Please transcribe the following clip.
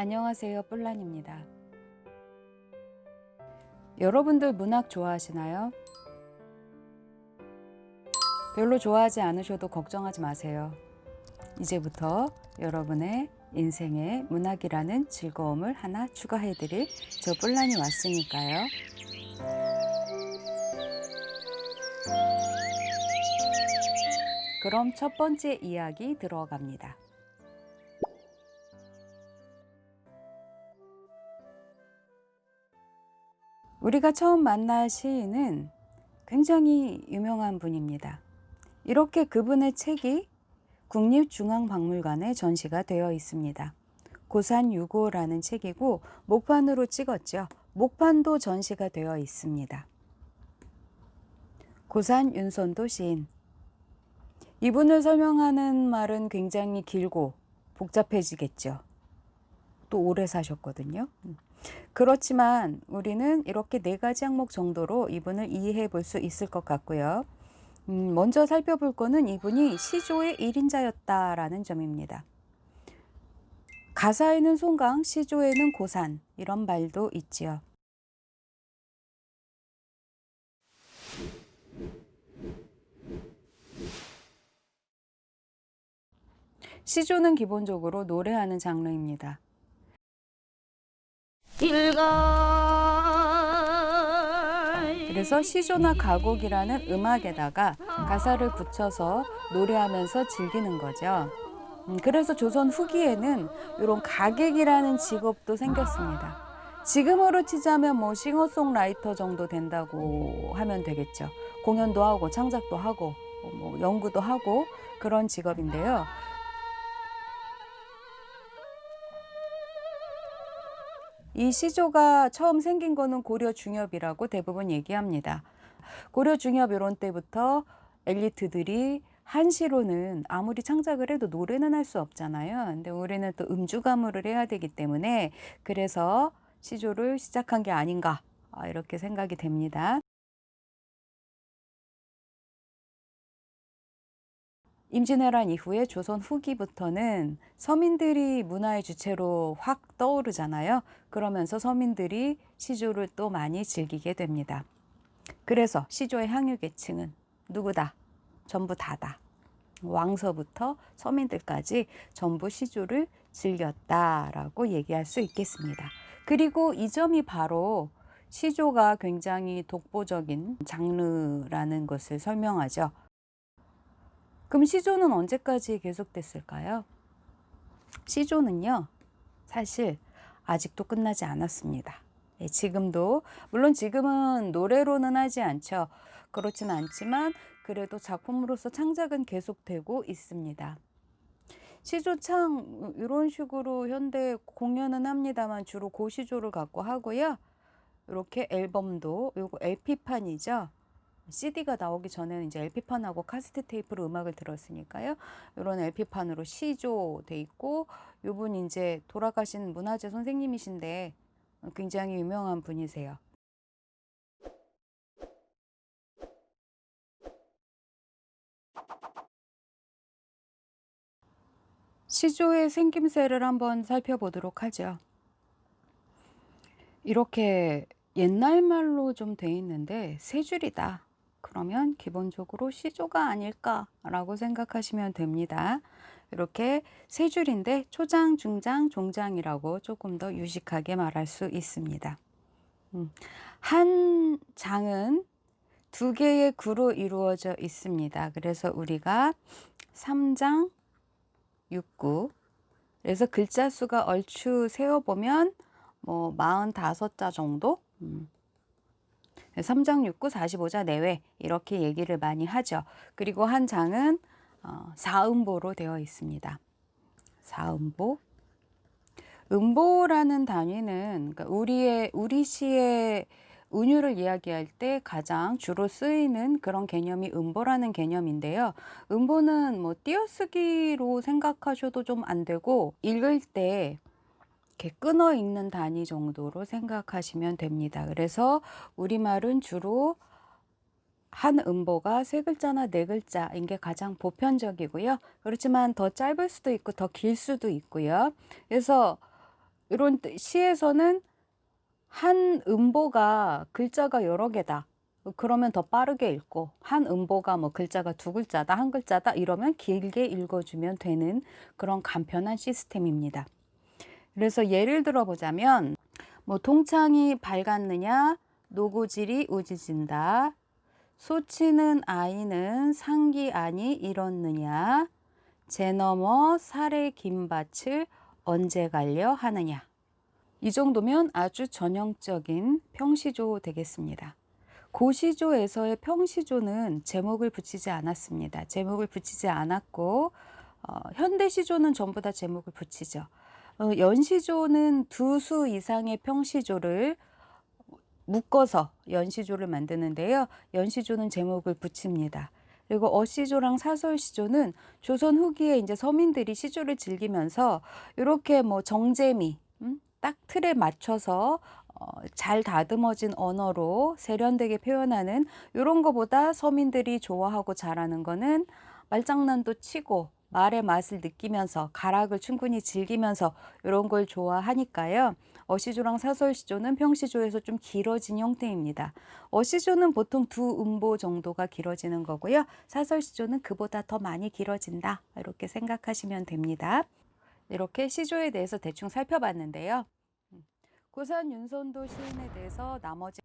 안녕하세요. 뿔란입니다. 여러분들 문학 좋아하시나요? 별로 좋아하지 않으셔도 걱정하지 마세요. 이제부터 여러분의 인생에 문학이라는 즐거움을 하나 추가해드릴 저 뿔란이 왔으니까요. 그럼 첫 번째 이야기 들어갑니다. 우리가 처음 만날 시인은 굉장히 유명한 분입니다. 이렇게 그분의 책이 국립중앙박물관에 전시가 되어 있습니다. 고산 유고라는 책이고 목판으로 찍었죠. 목판도 전시가 되어 있습니다. 고산 윤선도 시인. 이분을 설명하는 말은 굉장히 길고 복잡해지겠죠. 또 오래 사셨거든요. 그렇지만 우리는 이렇게 네 가지 항목 정도로 이분을 이해해 볼 수 있을 것 같고요. 음, 먼저 살펴볼 거는 이분이 시조의 1인자였다라는 점입니다. 가사에는 송강, 시조에는 고산 이런 말도 있지요. 시조는 기본적으로 노래하는 장르입니다. 그래서 시조나 가곡이라는 음악에다가 가사를 붙여서 노래하면서 즐기는 거죠. 음, 그래서 조선 후기에는 이런 가객이라는 직업도 생겼습니다. 지금으로 치자면 뭐 싱어송라이터 정도 된다고 하면 되겠죠. 공연도 하고 창작도 하고 뭐 연구도 하고 그런 직업인데요. 이 시조가 처음 생긴 거는 고려 중엽이라고 대부분 얘기합니다. 고려 중엽 이런 때부터 엘리트들이 한시로는 아무리 창작을 해도 노래는 할 수 없잖아요. 근데 우리는 또 음주 가무를 해야 되기 때문에 그래서 시조를 시작한 게 아닌가 아, 이렇게 생각이 됩니다. 임진왜란 이후에 조선 후기부터는 서민들이 문화의 주체로 확 떠오르잖아요. 그러면서 서민들이 시조를 또 많이 즐기게 됩니다. 그래서 시조의 향유 계층은 누구다? 전부 다다. 왕서부터 서민들까지 전부 시조를 즐겼다라고 얘기할 수 있겠습니다. 그리고 이 점이 바로 시조가 굉장히 독보적인 장르라는 것을 설명하죠. 그럼 시조는 언제까지 계속됐을까요? 시조는요, 사실 아직도 끝나지 않았습니다. 예, 지금도, 물론 지금은 노래로는 하지 않죠. 그렇진 않지만, 그래도 작품으로서 창작은 계속되고 있습니다. 시조창, 이런 식으로 현대 공연은 합니다만 주로 고시조를 갖고 하고요. 이렇게 앨범도, 요거 LP판이죠. CD가 나오기 전에는 이제 LP판하고 카세트 테이프로 음악을 들었으니까요. 이런 LP판으로 시조 돼 있고 요분 이제 돌아가신 문화재 선생님이신데 굉장히 유명한 분이세요. 시조의 생김새를 한번 살펴보도록 하죠. 이렇게 옛날 말로 좀 돼 있는데 세 줄이다. 그러면 기본적으로 시조가 아닐까라고 생각하시면 됩니다. 이렇게 세 줄인데 초장, 중장, 종장이라고 조금 더 유식하게 말할 수 있습니다. 음, 한 장은 두 개의 구로 이루어져 있습니다. 그래서 우리가 3장 6구 그래서 글자 수가 얼추 세어보면 뭐 45자 정도 음. 3장 6구 45자 내외 이렇게 얘기를 많이 하죠. 그리고 한 장은 어, 사음보로 되어 있습니다. 사음보. 음보라는 단위는 그러니까 우리의 우리 시의 운율을 이야기할 때 가장 주로 쓰이는 그런 개념이 음보라는 개념인데요. 음보는 뭐 띄어쓰기로 생각하셔도 좀 안 되고 읽을 때 이렇게 끊어 읽는 단위 정도로 생각하시면 됩니다. 그래서 우리말은 주로 한 음보가 세 글자나 네 글자인 게 가장 보편적이고요. 그렇지만 더 짧을 수도 있고 더 길 수도 있고요. 그래서 이런 뜻- 시에서는 한 음보가 글자가 여러 개다. 그러면 더 빠르게 읽고 한 음보가 뭐 글자가 두 글자다, 한 글자다 이러면 길게 읽어주면 되는 그런 간편한 시스템입니다. 그래서 예를 들어 보자면 뭐 동창이 밝았느냐, 노고질이 우지진다, 소치는 아이는 상기 아니 잃었느냐, 제 너머 살의 김밭을 언제 갈려 하느냐. 이 정도면 아주 전형적인 평시조 되겠습니다. 고시조에서의 평시조는 제목을 붙이지 않았습니다. 제목을 붙이지 않았고 어, 현대시조는 전부 다 제목을 붙이죠. 어, 연시조는 두 수 이상의 평시조를 묶어서 연시조를 만드는데요. 연시조는 제목을 붙입니다. 그리고 어시조랑 사설시조는 조선 후기에 이제 서민들이 시조를 즐기면서 이렇게 뭐 정재미, 음? 딱 틀에 맞춰서 어, 잘 다듬어진 언어로 세련되게 표현하는 이런 거보다 서민들이 좋아하고 잘하는 거는 말장난도 치고 말의 맛을 느끼면서 가락을 충분히 즐기면서 이런 걸 좋아하니까요. 어시조랑 사설시조는 평시조에서 좀 길어진 형태입니다. 어시조는 보통 두 음보 정도가 길어지는 거고요. 사설시조는 그보다 더 많이 길어진다. 이렇게 생각하시면 됩니다. 이렇게 시조에 대해서 대충 살펴봤는데요. 고산 윤선도 시인에 대해서 나머지